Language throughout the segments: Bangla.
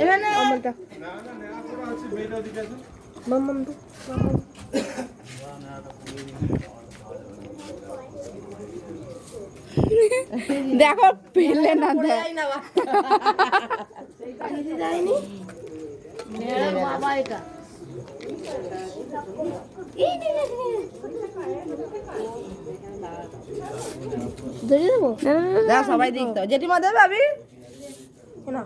এখানে দেখো পেলে না যায়নি বাবা এটা দেবো সবাই দেখতে জেঠিমা দেবে না।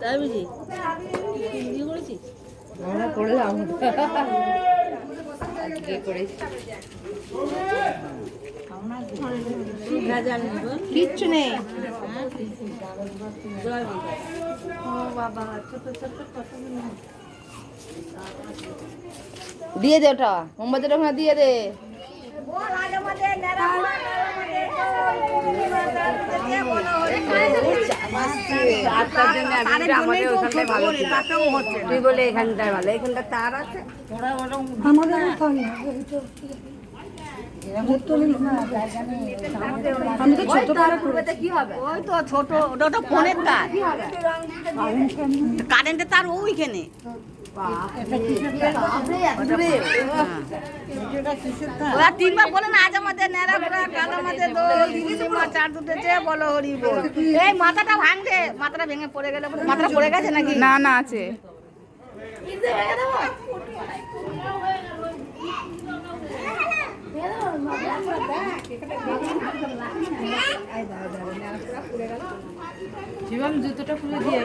তাই বুঝি? করেছিস? আমরা করলাম। আজকে করেছি। কিচ্ছু নেই। দিয়ে দে ওটা মোমবাতিটা ওখানে দিয়ে দে। তুই বলে এখানটায় ভালো এখানটা তার আছে। ওই তো ছোট ওটা তো ফোনের তার কারেন্টের তার ওইখানে। ওরা তিনবার বলে না আজ আমাদের কাল আমাদের চার বলো হরি বল। এই মাথাটা ভাঙছে মাথাটা ভেঙে পড়ে গেলে মাথাটা পড়ে গেছে নাকি? না না আছে। জীবন জুতোটা খুলে দিয়ে